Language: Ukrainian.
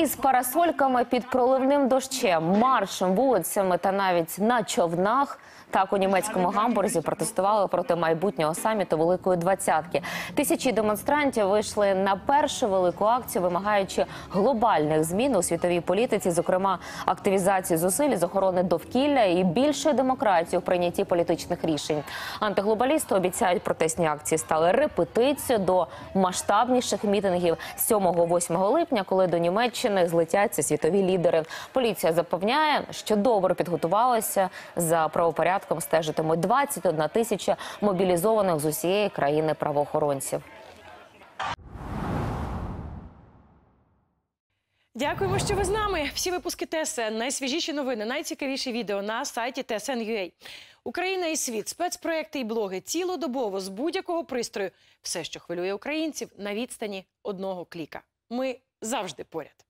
із парасольками під проливним дощем, маршем, вулицями та навіть на човнах. Так у німецькому гамбурзі протестували проти майбутнього саміту Великої Двадцятки. Тисячі демонстрантів вийшли на першу велику акцію, вимагаючи глобальних змін у світовій політиці, зокрема активізації зусиль з охорони довкілля і більшої демократії у прийнятті політичних рішень. Антиглобалісти обіцяють, протестні акції стали репетицією до масштабніших мітингів 7-8 липня, коли до Німеччини злетяться світові лідери. Поліція запевняє, що добре підготувалася за правопорядком. Стежитимуть 21 тисяча мобілізованих з усієї країни правоохоронців. Дякуємо, що ви з нами. Всі випуски ТСН, найсвіжіші новини, найцікавіші відео на сайті TSN.ua. Україна і світ, спецпроекти і блоги цілодобово з будь-якого пристрою. Все, що хвилює українців на відстані одного кліка. Ми завжди поряд.